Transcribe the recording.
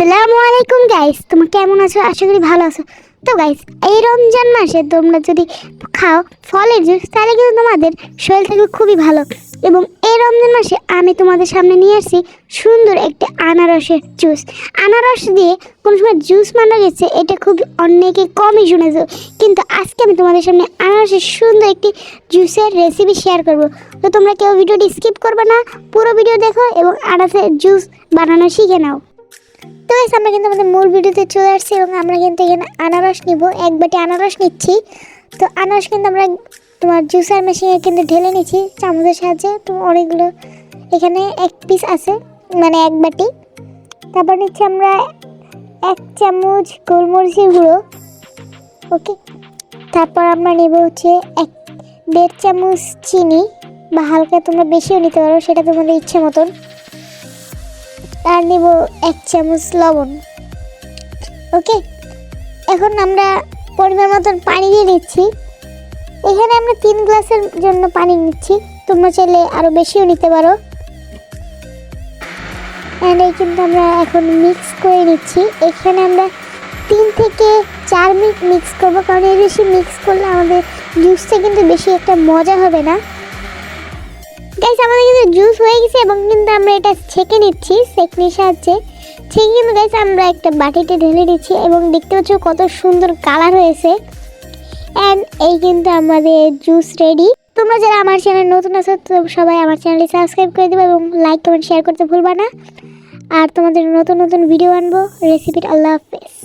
আসসালামু আলাইকুম গাইস তোমরা কেমন আছো? আশা করি ভালো আছো। তো গাইস এই রমজান মাসে তোমরা যদি খাও ফলের জুস, তাহলে কিন্তু তোমাদের শরীর থাকবে খুবই ভালো। এবং এই রমজান মাসে আমি তোমাদের সামনে নিয়ে আসছি সুন্দর একটি আনারসের জুস। আনারস দিয়ে কোন সময় জুস বানানো গেছে, এটা খুব অনেকে কমই শুনেছো। কিন্তু আজকে আমি তোমাদের সামনে আনারসের সুন্দর একটি জুসের রেসিপি শেয়ার করব। তো, তোমরা কেউ ভিডিওটি স্কিপ করবে না, পুরো ভিডিও দেখো এবং আনারসের জুস বানানো শিখে নাও। তো গাইস আমরা কিন্তু আমাদের মূল ভিডিওতে চলে আসছি এবং আমরা কিন্তু এখানে আনারস নিব। এক বাটি আনারস নিচ্ছি। তো আনারস কিন্তু আমরা তোমার জুসার মেশিনে কিন্তু ঢেলে নিচ্ছি। চামচের সাহায্যে তো অনেকগুলো এখানে এক পিস আছে মানে এক বাটি। তারপর নিচ্ছি আমরা এক চামচ গোলমরিচের গুঁড়ো। ওকে তারপর আমরা নেব হচ্ছে এক, দেড় চামচ চিনি, বা হালকা তোমরা বেশিও নিতে পারো, সেটা তোমাদের ইচ্ছে মতন। আর নেব এক চামচ লবণ। ওকে? এখন আমরা পরিমাণ মতন পানি দিয়ে নিচ্ছি। এখানে আমরা তিন গ্লাসের জন্য পানি নিচ্ছি। তোমরা চাইলে আরও বেশিও নিতে পারো। অ্যান্ড এই কিন্তু আমরা এখন মিক্স করে নিচ্ছি। এখানে আমরা তিন থেকে চার মিনিট মিক্স করব। কারণ এর বেশি মিক্স করলে আমাদের জুসটা কিন্তু বেশি একটা মজা হবে না। জুস হয়ে গেছে এবং কিন্তু আমরা এটা ছেঁকে নিচ্ছি সেকনির সাহায্যে। ছেঁকে কিন্তু গাইস আমরা একটা বাটিতে ঢেলে নিচ্ছি এবং দেখতে পাচ্ছ কত সুন্দর কালার হয়েছে। অ্যান্ড এই কিন্তু আমাদের জুস রেডি তোমরা যারা আমার চ্যানেল নতুন আছো, তো সবাই আমার চ্যানেলটি সাবস্ক্রাইব করে দেবে এবং লাইক কমেন্ট শেয়ার করতে ভুলবা না। আর তোমাদের নতুন নতুন ভিডিও আনব। রেসিপির আল্লাহ হাফেজ।